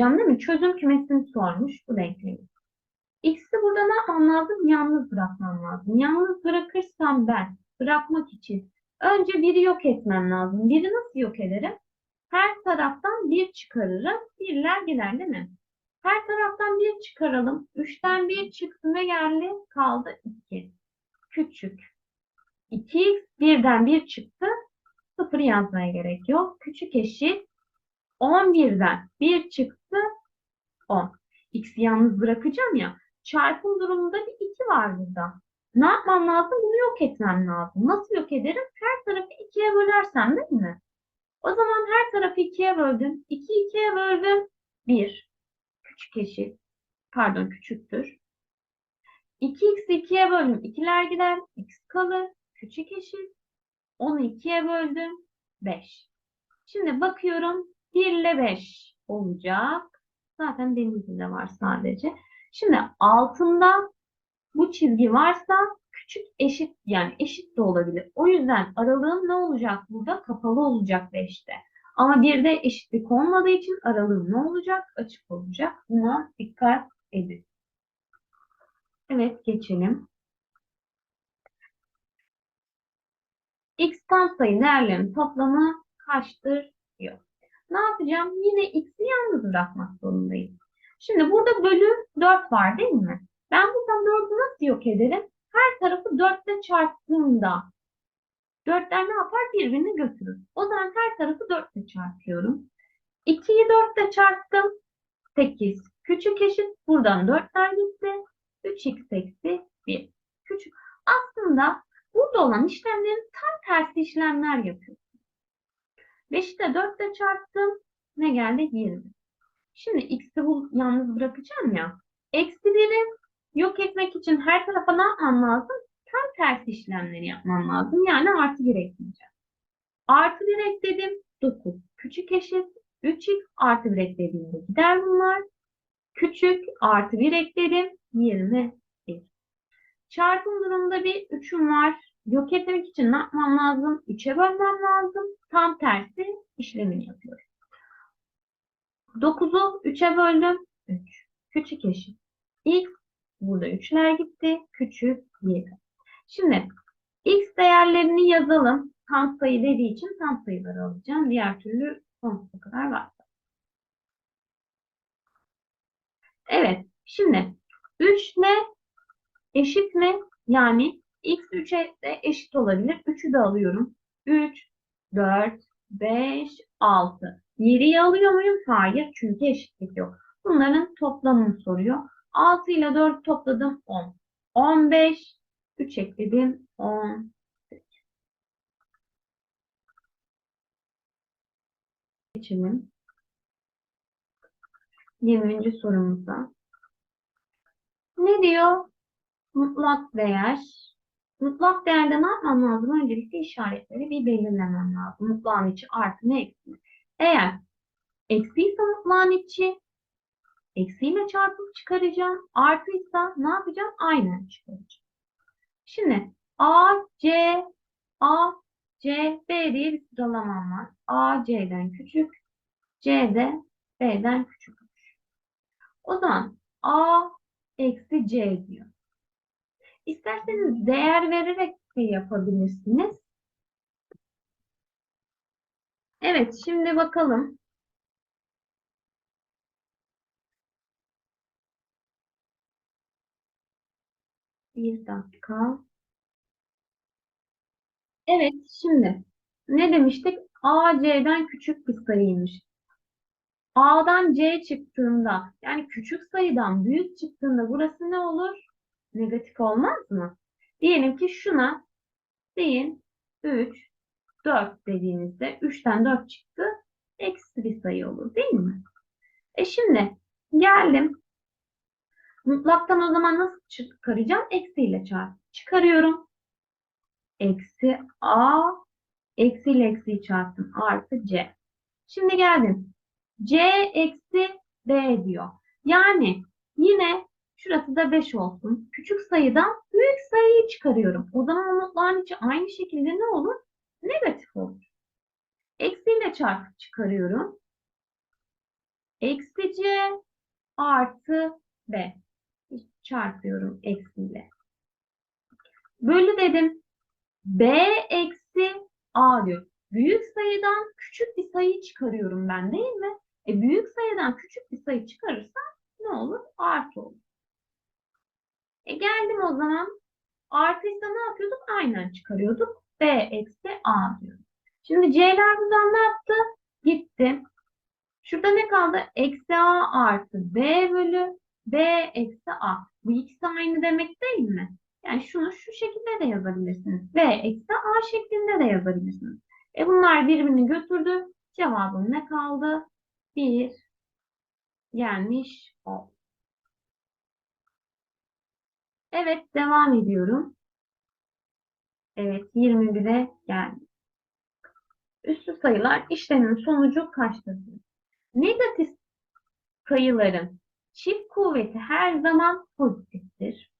yapacağım değil mi? Çözüm kümesini sormuş bu denklemi. X'i burada ne yapmam lazım? Yalnız bırakmam lazım. Yalnız bırakırsam ben bırakmak için önce biri yok etmem lazım. Biri nasıl yok ederim? Her taraftan bir çıkarırım. Birler gider değil mi? Her taraftan bir çıkaralım. Üçten bir çıktı ne geldi? Kaldı iki. Küçük. 2x birden bir çıktı. Sıfır yazmaya gerek yok. Küçük eşit 11'den 1 çıktı 10. X'i yalnız bırakacağım ya. Çarpım durumunda bir 2 var burada. Ne yapmam lazım? Bunu yok etmem lazım. Nasıl yok ederim? Her tarafı 2'ye bölersem değil mi? O zaman her tarafı 2'ye böldüm. 2 2'ye böldüm. 1. Küçük eşit. Pardon küçüktür. 2x'i 2'ye böldüm. 2'ler gider. x kalır. Küçük eşit. 10'u 2'ye böldüm. 5. Şimdi bakıyorum. 1 ile 5 olacak. Zaten denizinde var sadece. Şimdi altında bu çizgi varsa küçük eşit yani eşit de olabilir. O yüzden aralığım ne olacak burada? Kapalı olacak 5'te. Ama bir de eşitlik olmadığı için aralığım ne olacak? Açık olacak. Buna dikkat edin. Evet geçelim. X tam sayı değerlerinin toplamı kaçtır. Ne yapacağım? Yine x'i yalnız bırakmak zorundayım. Şimdi burada bölü 4 var değil mi? Ben buradan 4'ü nasıl yok ederim? Her tarafı 4 ile çarptığımda 4'ler ne yapar? Birbirini götürür. O zaman her tarafı 4 ile çarpıyorum. 2'yi 4 ile çarptım. 8. Küçük eşit. Buradan 4'ler gitti. 3x eksi 1. Küçük. Aslında burada olan işlemlerin tam tersi işlemler yapıyorum. 5'i de 4 ile çarptım. Ne geldi? 20. Şimdi x'i bu yalnız bırakacağım ya. Eksi 1'i yok etmek için her tarafa ne yapmam lazım? Tam tersi işlemleri yapmam lazım. Yani artı 1 ekleyeceğim. Artı 1 ekledim. 9. Küçük eşit. 3x artı 1 eklediğimde gider bunlar. Küçük artı 1 ekledim. 21. Çarpım durumunda bir 3'üm var. Yok etmek için ne yapmam lazım? 3'e bölmem lazım. Tam tersi işlemini yapıyorum. 9'u 3'e böldüm. 3. Küçük eşit. X burada 3'ler gitti. Küçük 7. Şimdi X değerlerini yazalım. Tam sayı dediği için tam sayıları alacağım. Diğer türlü sonsuza kadar var. Evet. Şimdi 3 ne? Eşit mi? Yani x 3'e de eşit olabilir. 3'ü de alıyorum. 3, 4, 5, 6. 7'yi alıyor muyum? Hayır. Çünkü eşitlik yok. Bunların toplamını soruyor. 6 ile 4 topladım 10. 15, 3 ekledim 10. Geçelim. 20. sorumuza. Ne diyor? Mutlak değer. Mutlak değerde ne yapmam lazım? Öncelikle işaretleri bir belirlemem lazım. Mutlağın içi artı ne eksi mi? Eğer eksi ise mutlağın içi eksiyle çarpıp çıkaracağım. Artıysa ne yapacağım? Aynen çıkaracağım. Şimdi A, C, A, C, B diye bir sıralamam var. A, C'den küçük, C de B'den küçükmüş. O zaman A eksi C diyor. İsterseniz değer vererek de yapabilirsiniz. Evet, şimdi bakalım. Bir dakika. Evet, şimdi ne demiştik? A, C'den küçük bir sayıymış. A'dan C çıktığında, yani küçük sayıdan büyük çıktığında burası ne olur? Negatif olmaz mı? Diyelim ki şuna deyin 3, 4 dediğinizde 3'ten 4 çıktı. Eksi bir sayı olur değil mi? E şimdi geldim. Mutlaktan o zaman nasıl çıkaracağım? Eksiyle çarp. Çıkarıyorum. Eksi A eksi ile eksiyi çarptım. Artı C. Şimdi geldim. C eksi B diyor. Yani yine şurası da 5 olsun. Küçük sayıdan büyük sayıyı çıkarıyorum. O zaman mutlağın içi aynı şekilde ne olur? Negatif olur. Eksiyle çarpıp çıkarıyorum. Eksi C artı B. Çarpıyorum eksiyle. Bölü dedim. B eksi A diyor. Büyük sayıdan küçük bir sayı çıkarıyorum ben değil mi? E büyük sayıdan küçük bir sayı çıkarırsam ne olur? Artı olur. E geldim o zaman. Artıysa ne yapıyorduk? Aynen çıkarıyorduk. B eksi A diyorum. Şimdi C'ler buradan ne yaptı? Gitti. Şurada ne kaldı? Eksi A artı B bölü B eksi A. Bu ikisi aynı demek değil mi? Yani şunu şu şekilde de yazabilirsiniz. B eksi A şeklinde de yazabilirsiniz. E bunlar birbirini götürdü. Cevabım ne kaldı? 1 gelmiş oldu. Evet devam ediyorum. Evet 21'e geldi. Üstü sayılar işlemin sonucu kaçtır? Negatif sayıların çift kuvveti her zaman pozitiftir.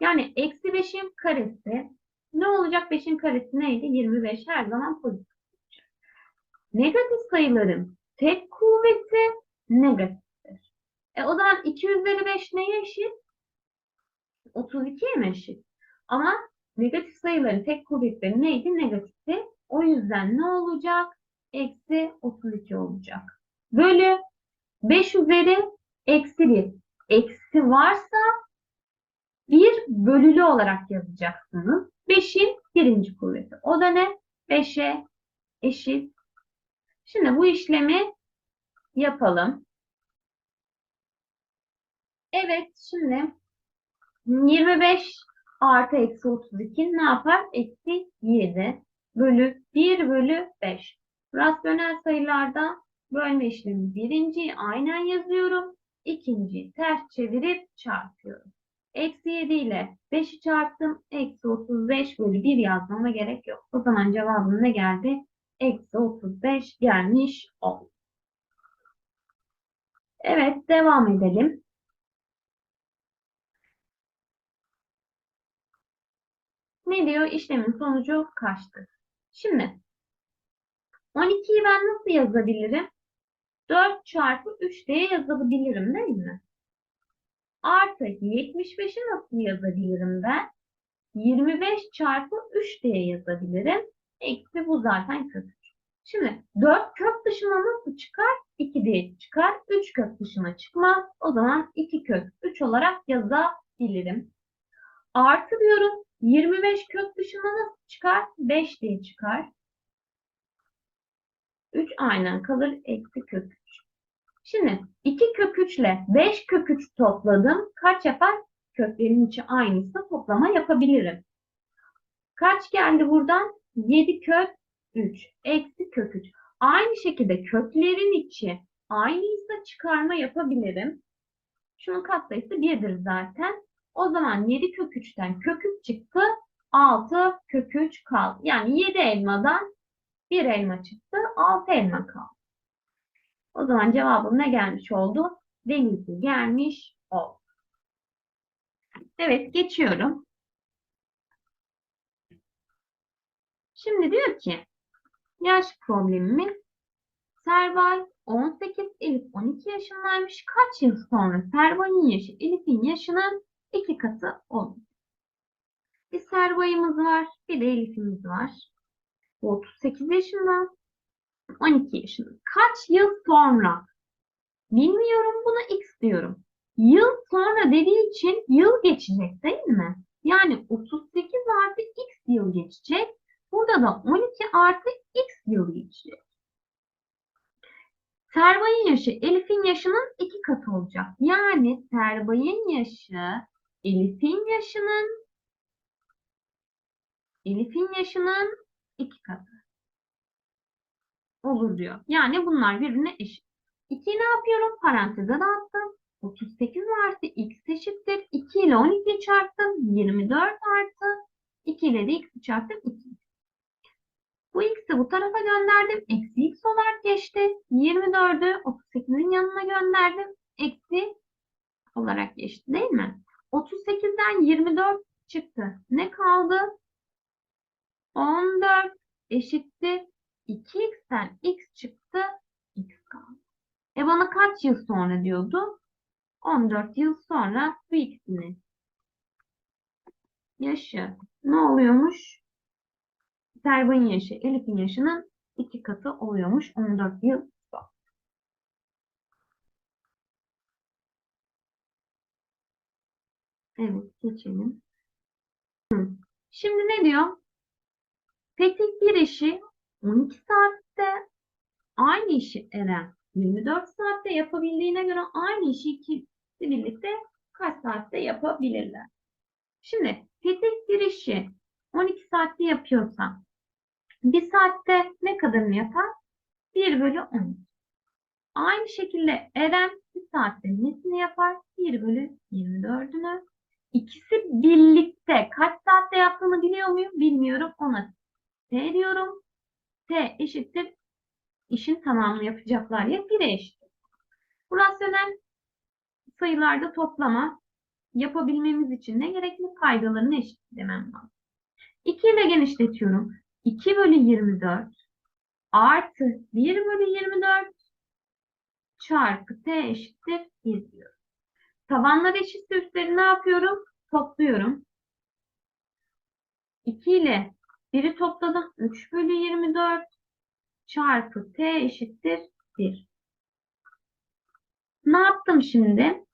Yani eksi 5'in karesi ne olacak? 5'in karesi neydi? 25 her zaman pozitif. Negatif sayıların tek kuvveti negatiftir. E o zaman 2 üzeri 5 neye eşit? 32'ye mi eşit? Ama negatif sayıların tek kuvvetleri neydi? Negatifti. O yüzden ne olacak? Eksi 32 olacak. Bölü 5 üzeri eksi 1. Eksi varsa bir bölülü olarak yazacaksınız. 5'in birinci kuvveti. O da ne? 5'e eşit. Şimdi bu işlemi yapalım. Evet şimdi 25 artı eksi 32 ne yapar? Eksi 7 bölü 1 bölü 5. Rasyonel sayılarda bölme işlemi birinciyi aynen yazıyorum. İkinciyi ters çevirip çarpıyorum. Eksi 7 ile 5'i çarptım. Eksi 35 bölü 1 yazmama gerek yok. O zaman cevabım ne geldi? Eksi 35 gelmiş oldu. Evet devam edelim. Ne diyor? İşlemin sonucu kaçtır? Şimdi 12'yi ben nasıl yazabilirim? 4 çarpı 3 diye yazabilirim değil mi? Artı 75'i nasıl yazabilirim ben? 25 çarpı 3 diye yazabilirim. Eksi bu zaten kök 3. Şimdi 4 kök dışına nasıl çıkar? 2 diye çıkar. 3 kök dışına çıkmaz. O zaman 2 kök 3 olarak yazabilirim. Artı diyorum. 25 kök dışına nasıl çıkar? 5 diye çıkar. 3 aynen kalır. Eksi kök 3. Şimdi 2 kök 3 ile 5 kök 3 topladım. Kaç yapar? Köklerin içi aynıysa toplama yapabilirim. Kaç geldi buradan? 7 kök 3. Eksi kök 3. Aynı şekilde köklerin içi aynıysa çıkarma yapabilirim. Şunun katsayısı 1'dir zaten. O zaman 7 kök 3'ten kök 3 çıktı. 6 kök 3 kaldı. Yani 7 elmadan 1 elma çıktı. 6 elma kaldı. O zaman cevabım ne gelmiş oldu? Denizli gelmiş oldu. Evet geçiyorum. Şimdi diyor ki yaş problemimiz Servay 18, Elif 12 yaşındaymış. Kaç yıl sonra Servay'ın yaşı Elif'in yaşının iki katı olur. Bir Servay'ımız var, bir de Elif'imiz var. Bu 38 yaşında, 12 yaşında. Kaç yıl sonra? Bilmiyorum buna x diyorum. Yıl sonra dediği için yıl geçecek değil mi? Yani 38 artı x yıl geçecek. Burada da 12 artı x yıl geçecek. Serbay'ın yaşı Elif'in yaşının iki katı olacak. Yani Serbay'ın yaşı Elif'in yaşının Elif'in yaşının iki katı olur diyor. Yani bunlar birbirine eşit. 2'yi ne yapıyorum? Paranteze dağıttım. 38 artı x eşittir. 2 ile 12 çarptım. 24 artı 2 ile de x'i çarptım. 2. Bu x'i bu tarafa gönderdim. Eksi x olarak geçti. 24'ü 38'in yanına gönderdim. Eksi olarak geçti değil mi? 38'den 24 çıktı. Ne kaldı? 14 eşittir 2x'ten x çıktı, x kaldı. E bana kaç yıl sonra diyordu? 14 yıl sonra bu ikisinin yaşı ne oluyormuş? Serbay'ın yaşı, Elif'in yaşının iki katı oluyormuş 14 yıl Evet, geçelim. Hı. Şimdi ne diyor? Fetih bir işi 12 saatte, aynı işi Eren 24 saatte yapabildiğine göre aynı işi ikisi birlikte kaç saatte yapabilirler? Şimdi Fetih bir işi 12 saatte yapıyorsa bir saatte ne kadarını yapar? 1 bölü 10. Aynı şekilde Eren bir saatte nesini yapar? 1 bölü 24'ünü. İkisi birlikte kaç saatte yaptığını biliyor muyum? Bilmiyorum. Ona T diyorum. T eşittir. işin tamamını yapacaklar ya 1'e eşittir. Bu rasyonel sayılarda toplama yapabilmemiz için ne gerekli? Paydalarını eşitlemem lazım. 2 ile genişletiyorum. 2 bölü 24 artı 1 bölü 24 çarpı t eşittir 1 diyorum. Tabanlar eşitse üstleri ne yapıyorum? Topluyorum. 2 ile 1'i topladım. 3 bölü 24 çarpı t eşittir 1. Ne yaptım şimdi?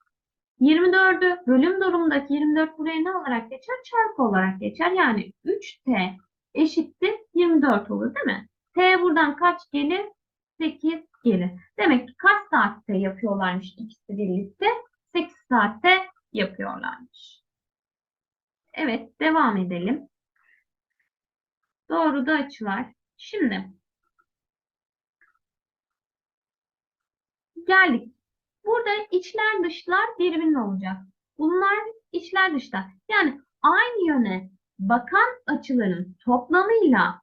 24'ü bölüm durumundaki 24 buraya ne olarak geçer? Çarpı olarak geçer. Yani 3t eşittir 24 olur değil mi? T buradan kaç gelir? 8 gelir. Demek ki kaç saatte yapıyorlarmış ikisi birlikte? 8 saatte yapıyorlarmış. Evet, devam edelim. Doğru da açılar. Şimdi geldik. Burada içler dışlar birbirine olacak. Bunlar içler dışlar. Yani aynı yöne bakan açıların toplamıyla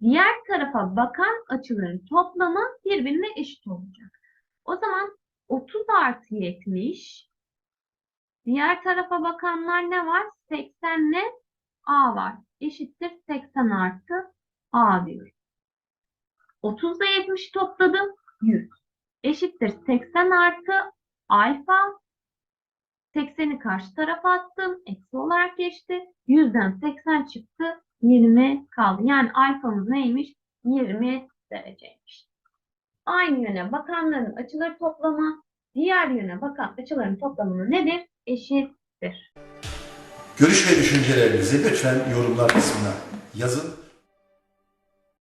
diğer tarafa bakan açıların toplamı birbirine eşit olacak. O zaman 30 artı 70 diğer tarafa bakanlar ne var? 80 ile A var. Eşittir 80 artı A diyorum. 30 ile 70 topladım. 100. Eşittir 80 artı alfa. 80'i karşı tarafa attım. Eksi olarak geçti. 100'den 80 çıktı. 20 kaldı. Yani alfamız neymiş? 20 dereceymiş. Aynı yöne bakanların açıları toplamı diğer yöne bakan açıların toplamı nedir? Eşittir. Görüş ve düşüncelerinizi lütfen yorumlar kısmına yazın.